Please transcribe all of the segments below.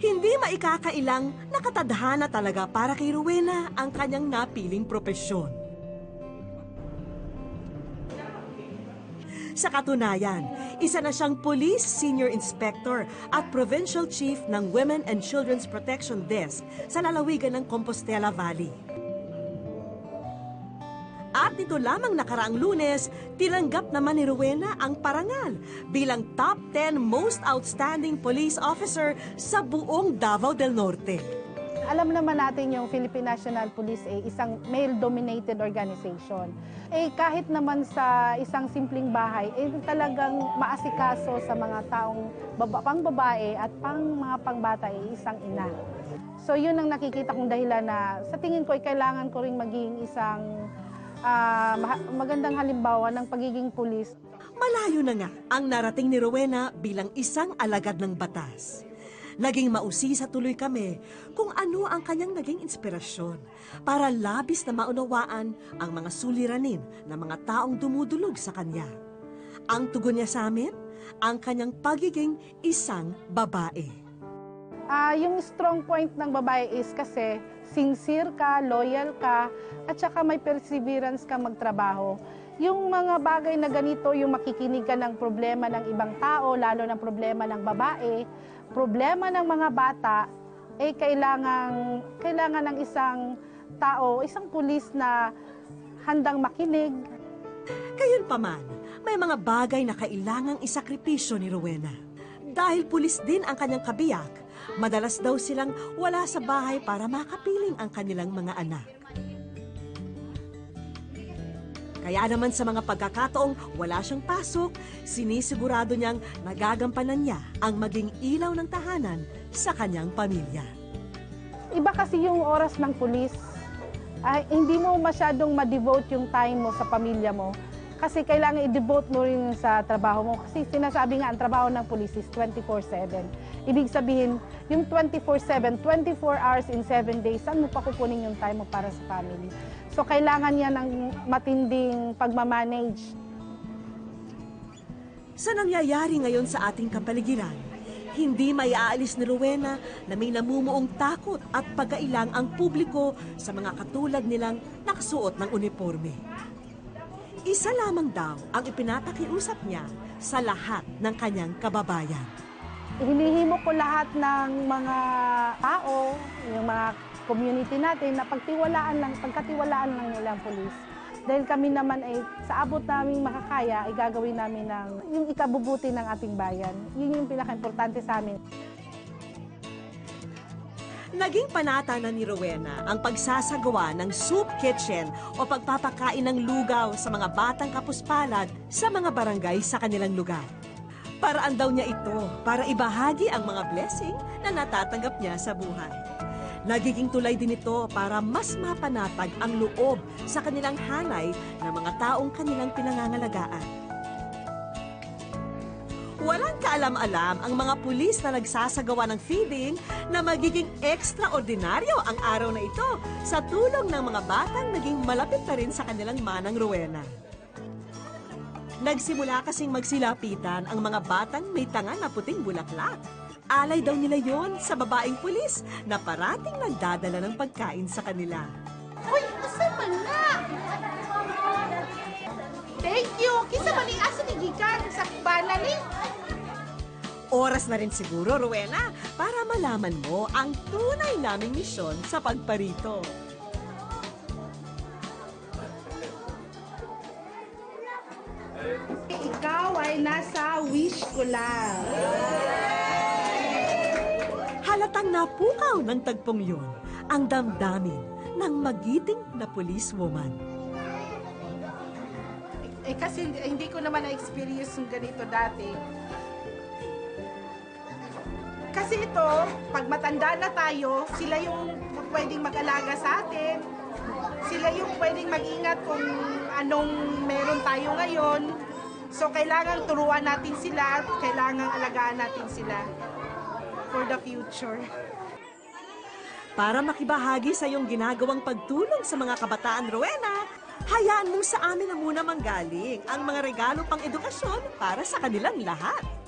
Hindi maikakailang nakatadhana talaga para kay Rowena ang kanyang napiling propesyon. Sa katunayan, isa na siyang Police Senior Inspector at Provincial Chief ng Women and Children's Protection Desk sa lalawigan ng Compostela Valley. Nito lamang nakaraang lunes, tinanggap naman ni Rowena ang parangal bilang top 10 most outstanding police officer sa buong Davao del Norte. Alam naman natin yung Philippine National Police ay isang male-dominated organization. Eh kahit naman sa isang simpleng bahay, eh talagang maasikaso sa mga taong baba, pang babae at pang mga pangbata ay isang ina. So yun ang nakikita kong dahilan na sa tingin ko ay kailangan ko ring maging isang maha- magandang halimbawa ng pagiging pulis Malayo na nga ang narating ni Rowena bilang isang alagad ng batas. Naging mausisa tuloy kami kung ano ang kanyang naging inspirasyon para labis na maunawaan ang mga suliranin ng mga taong dumudulog sa kanya. Ang tugon niya sa amin, ang kanyang pagiging isang babae. Ah, yung strong point ng babae is kasi sincere ka, loyal ka, at saka may perseverance ka magtrabaho. Yung mga bagay na ganito, yung makikinig ka ng problema ng ibang tao, lalo ng problema ng babae, problema ng mga bata, eh kailangan, kailangan ng isang tao, isang pulis na handang makinig, Gayunpaman, may mga bagay na kailangang isakripisyo ni Rowena. Dahil pulis din ang kanyang kabiyak, madalas daw silang wala sa bahay para makapiling ang kanilang mga anak. Kaya naman sa mga pagkakataong wala siyang pasok, sinisigurado niyang nagagampanan niya ang maging ilaw ng tahanan sa kanyang pamilya. Iba kasi yung oras ng pulis. Ay, hindi mo masyadong ma-devote yung time mo sa pamilya mo. Kasi kailangan i-devote mo rin sa trabaho mo. Kasi sinasabi nga, ang trabaho ng pulis is 24-7. Ibig sabihin, yung 24-7, 24 hours in 7 days, saan mo pa kukunin yung time mo para sa family? So, kailangan niya ng matinding pagmamanage Sa nangyayari ngayon sa ating kapaligiran, hindi may aalis ni Rowena na may namumuong takot at pagkailang ang publiko sa mga katulad nilang nakasuot ng uniforme. Isa lamang daw ang ipinapakiusap niya sa lahat ng kanyang kababayan. hinihimo ko lahat ng mga tao, yung mga community natin, na pagtiwalaan lang, pagkatiwalaan lang nila ang polis. Dahil kami naman ay sa abot naming makakaya, ay gagawin namin ng, yung ikabubuti ng ating bayan. Yun yung pinaka-importante sa amin. Naging panata na ni Rowena ang pagsasagawa ng soup kitchen o pagpapakain ng lugaw sa mga batang kapuspalad sa mga barangay sa kanilang lugar. Paraan daw niya ito para ibahagi ang mga blessing na natatanggap niya sa buhay. Nagiging tulay din ito para mas mapanatag ang loob sa kanilang hanay ng mga taong kanilang pinangangalagaan. Walang kaalam-alam ang mga pulis na nagsasagawa ng feeding na magiging ekstraordinaryo ang araw na ito sa tulong ng mga batang naging malapit na rin sa kanilang manang Rowena. Nagsimula kasing magsilapitan ang mga batang may tanga na puting bulaklak. Alay daw nila yon sa babaeng pulis na parating nagdadala ng pagkain sa kanila. Uy, asa man na? Thank you. Kisa man ni asa ni gikan sa bana ni. Oras na rin siguro, Rowena, para malaman mo ang tunay naming misyon sa pagparito. Ikaw ay nasa wish ko lang. Halatang napukaw ng tagpong yun ang damdamin ng magiting na policewoman. Eh kasi hindi, hindi ko naman na-experience yung ganito dati. Kasi ito, pag matanda na tayo, sila yung pwedeng mag-alaga sa atin. Sila yung pwedeng mag-ingat kung anong meron tayo ngayon. So, kailangan turuan natin sila at kailangan alagaan natin sila for the future. Para makibahagi sa iyong ginagawang pagtulong sa mga kabataan, Rowena, hayaan mo sa amin na muna manggaling ang mga regalo pang edukasyon para sa kanilang lahat.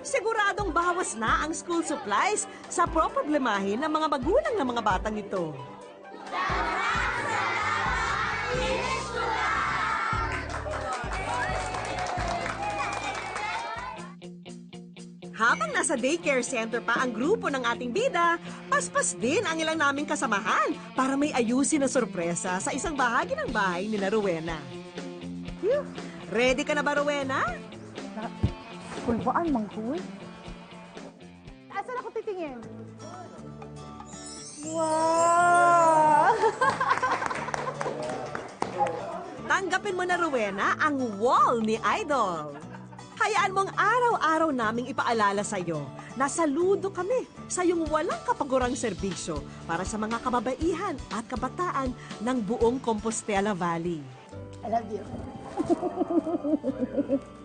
Siguradong bawas na ang school supplies sa problemahin ng mga magulang ng mga batang ito. Habang nasa daycare center pa ang grupo ng ating bida, paspas din ang ilang naming kasamahan para may ayusin na sorpresa sa isang bahagi ng bahay ni na Rowena. Ready ka na ba, Rowena? Kulbaan, mangkuy. Asan ako titingin? Wow! Tanggapin mo na, Rowena, ang wall ni Idol. Hayaan mong araw-araw naming ipaalala sa iyo na saludo kami sa iyong walang kapagurang serbisyo para sa mga kababaihan at kabataan ng buong Compostela Valley. I love you.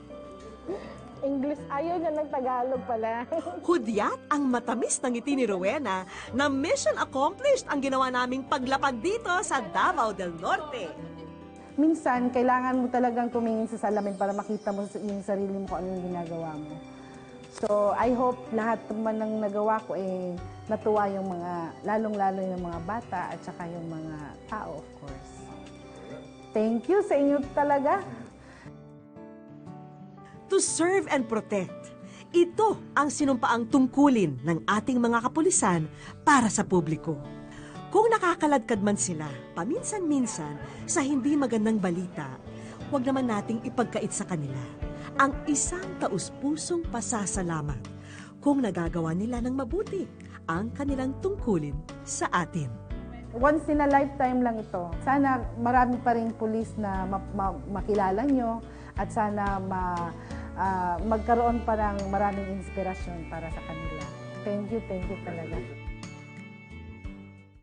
English, ayaw niya ng Tagalog pala. Hudyat ang matamis ng ngiti ni Rowena na mission accomplished ang ginawa naming paglapag dito sa Davao del Norte. Minsan, kailangan mo talagang tumingin sa salamin para makita mo sa- yung sarili mo kung ano yung ginagawa mo. So, I hope lahat naman ng nagawa ko eh natuwa yung mga, lalong-lalo yung mga bata at saka yung mga tao, of course. Thank you sa inyo talaga. To serve and protect. Ito ang sinumpaang tungkulin ng ating mga kapulisan para sa publiko. Kung nakakaladkad man sila, paminsan-minsan, sa hindi magandang balita, huwag naman nating ipagkait sa kanila ang isang taus-pusong pasasalamat kung nagagawa nila ng mabuti ang kanilang tungkulin sa atin. Once in a lifetime lang ito. Sana marami pa rin pulis na ma- ma- makilala nyo at sana ma- ah, magkaroon pa ng maraming inspirasyon para sa kanila. Thank you, thank you talaga.